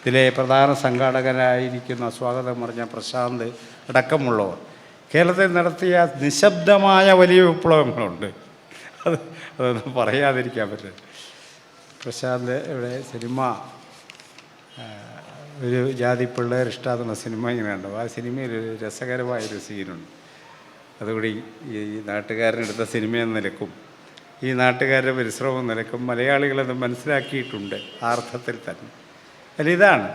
ഇതിലെ പ്രധാന സംഘാടകരായിരിക്കുന്ന സ്വാഗതം പറഞ്ഞ പ്രശാന്ത് അടക്കമുള്ളവർ. കേരളത്തിൽ നടത്തിയ നിശബ്ദമായ വലിയ വിപ്ലവങ്ങളുണ്ട്. അത് അതൊന്നും പറയാതിരിക്കാൻ പറ്റില്ല. പ്രശാന്ത് ഇവിടെ സിനിമ ഒരു ജാതി പിള്ളേർ ഇഷ്ടാതുന്ന സിനിമ ഇങ്ങനെ ഉണ്ടോ ആ സിനിമയിൽ ഒരു രസകരമായൊരു സീനുണ്ട്. അതുകൂടി ഈ നാട്ടുകാരനെടുത്ത സിനിമയെന്ന നിലക്കും ഈ നാട്ടുകാരുടെ പരിശ്രമം നിലക്കും മലയാളികളത് മനസ്സിലാക്കിയിട്ടുണ്ട് ആ അർത്ഥത്തിൽ തന്നെ. അല്ല ഇതാണ്.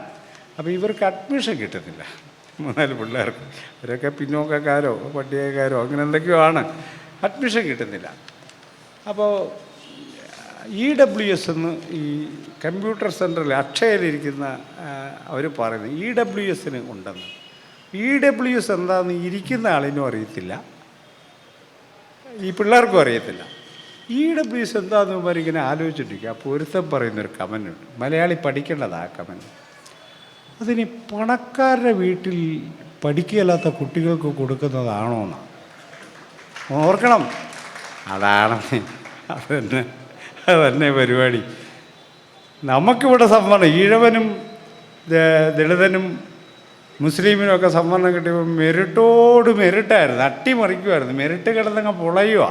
അപ്പോൾ ഇവർക്ക് അഡ്മിഷൻ കിട്ടുന്നില്ല. മൂന്നാൽ പിള്ളേർക്ക്. അവരൊക്കെ പിന്നോക്കക്കാരോ പട്ടികക്കാരോ അങ്ങനെ എന്തൊക്കെയോ ആണ്. അഡ്മിഷൻ കിട്ടുന്നില്ല. അപ്പോൾ ഇ ഡബ്ല്യു എസ് എന്ന് ഈ കമ്പ്യൂട്ടർ സെന്ററിൽ അക്ഷയയിലിരിക്കുന്ന അവർ പറയുന്നത് ഇ ഡബ്ല്യു എസിന് ഉണ്ടെന്ന്. ഇ ഡബ്ല്യു എസ് എന്താണെന്ന് ഇരിക്കുന്ന ആളിനും അറിയത്തില്ല. ഈ പിള്ളേർക്കും അറിയത്തില്ല. ഇ ഡബ്ല്യു എസ് എന്താണെന്ന് ഇവർ ഇങ്ങനെ ആലോചിച്ചിട്ടിരിക്കുക. അപ്പോൾ പൊരുത്തം പറയുന്നൊരു കമന്റുണ്ട് മലയാളി പഠിക്കേണ്ടത് ആ കമന്റ്. അതിന് പണക്കാരുടെ വീട്ടിൽ പഠിക്കുകയല്ലാത്ത കുട്ടികൾക്ക് കൊടുക്കുന്നതാണോ എന്നാണ് ഓർക്കണം. അതാണ് അതന്നെ അതന്നെ അത് തന്നെ പരിപാടി. നമുക്കിവിടെ സംവരണം ഈഴവനും ദളിതനും മുസ്ലിമിനും ഒക്കെ സംവരണം കിട്ടിയപ്പോൾ മെരിട്ടോട് മെരിട്ടായിരുന്നു. അട്ടിമറിക്കുമായിരുന്നു മെരിട്ട് കിടന്നങ്ങ് പൊളയുക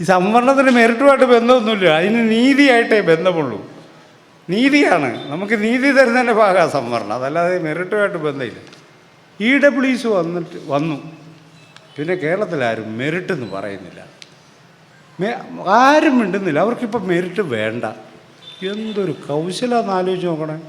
ഈ സംവരണത്തിന് മെറിറ്റുമായിട്ട് ബന്ധമൊന്നുമില്ല. അതിന് നീതിയായിട്ടേ ബന്ധമുള്ളൂ. നീതിയാണ്. നമുക്ക് നീതി തരുന്നതിന്റെ ഭാഗമാണ് സംവരണം. അതല്ലാതെ മെറിറ്റുമായിട്ട് ബന്ധമില്ല. ഇ ഡബ്ല്യുസ് വന്നിട്ട് വന്നു. പിന്നെ കേരളത്തിൽ ആരും മെറിറ്റ് എന്ന് പറയുന്നില്ല. ആരും മിണ്ടുന്നില്ല. അവർക്കിപ്പോൾ മെറിറ്റ് വേണ്ട. എന്തൊരു കൗശലമെന്ന് ആലോചിച്ച് നോക്കണേ.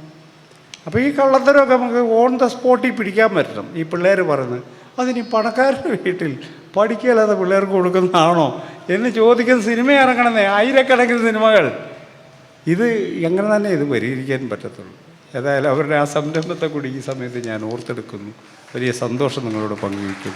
അപ്പോൾ ഈ കള്ളത്തരമൊക്കെ നമുക്ക് ഓൺ ദ സ്പോട്ടിൽ പിടിക്കാൻ പറ്റണം. ഈ പിള്ളേർ പറയുന്നത് അതിന് പണക്കാരുടെ വീട്ടിൽ പഠിക്കല്ലാതെ പിള്ളേർക്ക് കൊടുക്കുന്നതാണോ? എന്ന് ചോദിക്കുന്ന സിനിമ ഇറങ്ങണമെന്നേ ആയിരക്കണക്കിന് സിനിമകൾ. ഇത് എങ്ങനെ തന്നെ ഇത് പരിഹരിക്കാൻ പറ്റത്തുള്ളൂ. ഏതായാലും അവരുടെ ആ സംരംഭത്തെ കൂടി ഈ സമയത്ത് ഞാൻ ഓർത്തെടുക്കുന്നു. വലിയ സന്തോഷം നിങ്ങളോട് പങ്കുവയ്ക്കുന്നു.